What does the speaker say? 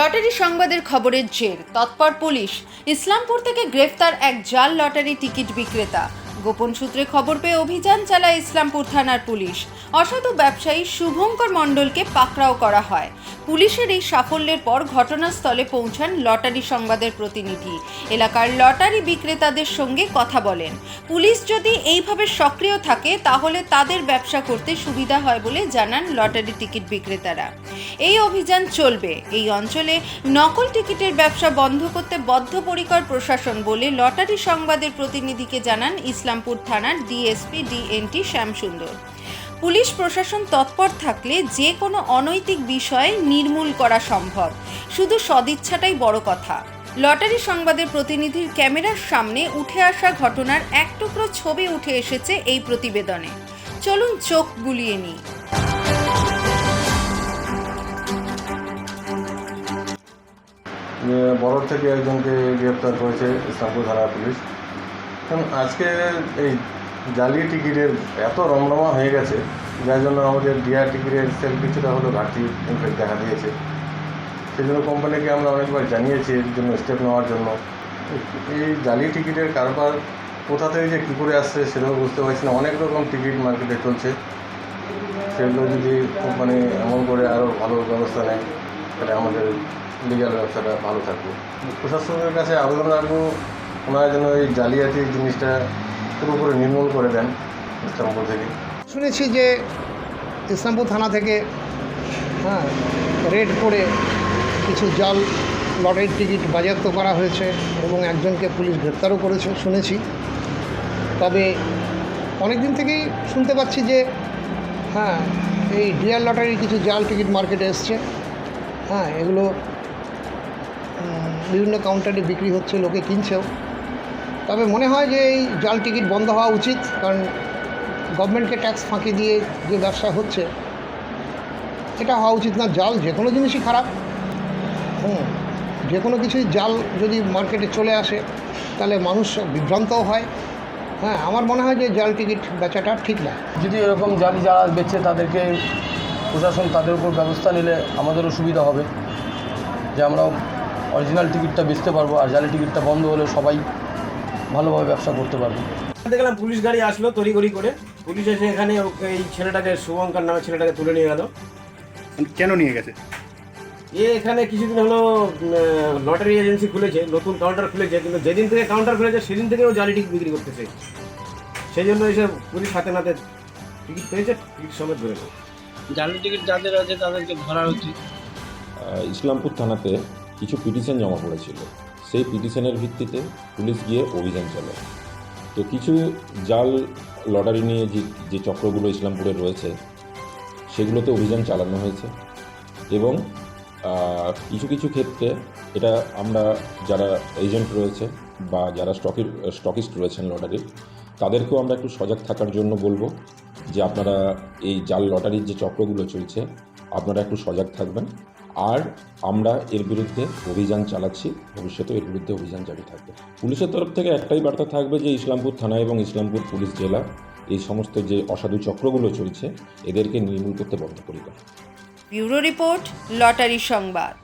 Lottery সংবাদের খবরের জের। তৎপর পুলিশ, ইসলামপুর থেকে গ্রেফতার এক জাল লটারি টিকিট বিক্রেতা। গোপন সূত্রে খবর পেয়ে অভিযান চালায় ইসলামপুর থানার পুলিশ। অসাধু ব্যবসায়ী শুভঙ্কর মণ্ডলকে পাকড়াও করা হয়। পুলিশের এই সাফল্যের পর ঘটনাস্থলে পৌঁছান লটারি সংবাদের প্রতিনিধি। এলাকার লটারি বিক্রেতাদের সঙ্গে কথা বলেন। পুলিশ যদি এইভাবে সক্রিয় থাকে, তাহলে তাদের ব্যবসা করতে সুবিধা হয় বলে জানান লটারি টিকিট বিক্রেতারা। এই অভিযান চলবে। এই অঞ্চলে নকল টিকিটের ব্যবসা বন্ধ করতে বদ্ধপরিকর প্রশাসন বলে লটারি সংবাদের প্রতিনিধিকে জানান ইসলামপুর থানার ডিএসপি ডিএনটি শ্যামসুন্দর। পুলিশ প্রশাসন তৎপর থাকলে যে কোনো অনৈতিক বিষয় নির্মূল করা সম্ভব। শুধু সদিচ্ছাটাই বড় কথা। লটারি সংবাদের প্রতিনিধির ক্যামেরার সামনে উঠে আসা ঘটনার এক টুকরো ছবি উঠে এসেছে এই প্রতিবেদনে। চলুন চোখ বুলিয়ে নিই। বড় থেকে একজনকে গ্রেপ্তার করেছে ইসলামপুর থানা পুলিশ আজকে এই জালি টিকিটের এত রমরমা হয়ে গেছে, যার জন্য আমাদের ডিআর টিকিটের সেল কিছুটা হলেও ঘাটতি ইনফেক্ট দেখা দিয়েছে। সেই জন্য কোম্পানিকে আমরা অনেকবার জানিয়েছি এর জন্য স্টেপ নেওয়ার জন্য। এই জালি টিকিটের কারবার কোথা থেকে যে কী করে আসছে সেটাও বুঝতে পারছি না। অনেক রকম টিকিট মার্কেটে চলছে। সেগুলো যদি কোম্পানি এমন করে আরও ভালো ব্যবস্থা নেয়, তাহলে আমাদের লিগাল ব্যবসাটা ভালো থাকবে। প্রশাসনের কাছে আবেদন রাখব, ওনারা যেন এই জালিয়াতি জিনিসটা পুরোপুরি নির্মূল করে দেন ইসলামপুর থেকে। শুনেছি যে ইসলামপুর থানা থেকে হ্যাঁ রেড করে কিছু জাল লটারির টিকিট বাজেয়াপ্ত করা হয়েছে এবং একজনকে পুলিশ গ্রেপ্তারও করেছে, শুনেছি। তবে অনেক দিন থেকেই শুনতে পাচ্ছি যে হ্যাঁ এই ডিয়ার লটারির কিছু জাল টিকিট মার্কেটে এসছে। হ্যাঁ এগুলো বিভিন্ন কাউন্টারে বিক্রি হচ্ছে, লোকে কিনছেও। তবে মনে হয় যে এই জাল টিকিট বন্ধ হওয়া উচিত, কারণ গভর্নমেন্টকে ট্যাক্স ফাঁকি দিয়ে যে ব্যবসা হচ্ছে, এটা হওয়া উচিত না। জাল যে কোনো জিনিসই খারাপ। হুম, যে কোনো কিছুই জাল যদি মার্কেটে চলে আসে, তাহলে মানুষ বিভ্রান্তও হয়। হ্যাঁ আমার মনে হয় যে জাল টিকিট বেচাটা ঠিক না। যদি এরকম জালি যারা বেচছে তাদেরকে প্রশাসন তাদের উপর ব্যবস্থা নিলে আমাদেরও সুবিধা হবে, যে আমরা অরিজিনাল টিকিটটা বেচতে পারব, আর জালি টিকিটটা বন্ধ হলে সবাই ভালোভাবে ব্যবসা করতে পারব। দেখলাম পুলিশ গাড়ি আসলো তড়িঘড়ি করে। পুলিশ এসে এখানে এই ছেলেটাকে শুভঙ্কর নামে ছেলেটাকে তুলে নিয়ে গেল। কেন নিয়ে গেছে? এ এখানে কিছুদিন হলো লটারি এজেন্সি খুলেছে নতুন কাউন্টার খুলেছে কিন্তু যেদিন থেকে কাউন্টার খুলেছে সেদিন থেকে ও জালি টিকিট বিক্রি করতেছে। সেই জন্য এসে পুলিশ হাতে নাতে টিকিট পেয়েছে টিকিট সমেত ধরে জালি টিকিট যাদের আছে তাদেরকে ধরা উচিত। ইসলামপুর থানাতে কিছু পিটিশন জমা পড়েছিল। সেই পিটিশনের ভিত্তিতে পুলিশ গিয়ে অভিযান চালায়। তো কিছু জাল লটারি নিয়ে যে যে চক্রগুলো ইসলামপুরে রয়েছে, সেগুলোতে অভিযান চালানো হয়েছে এবং কিছু কিছু ক্ষেত্রে এটা আমরা যারা এজেন্ট রয়েছে বা যারা স্টকি স্টকিস্ট রয়েছেন লটারির তাদেরকেও আমরা একটু সজাগ থাকার জন্য বলব যে আপনারা এই জাল লটারির যে চক্রগুলো চলছে, আপনারা একটু সজাগ থাকবেন। আর আমরা এর বিরুদ্ধে অভিযান চালাচ্ছি ভবিষ্যতে এর বিরুদ্ধে অভিযান জারি থাকবে। পুলিশের তরফ থেকে একটাই বার্তা থাকবে যে, ইসলামপুর থানা এবং ইসলামপুর পুলিশ জেলা এই সমস্ত যে অসাধু চক্রগুলো চলছে, এদেরকে নির্মূল করতে বন্ধ করি ব্যুরো রিপোর্ট, লটারি সংবাদ।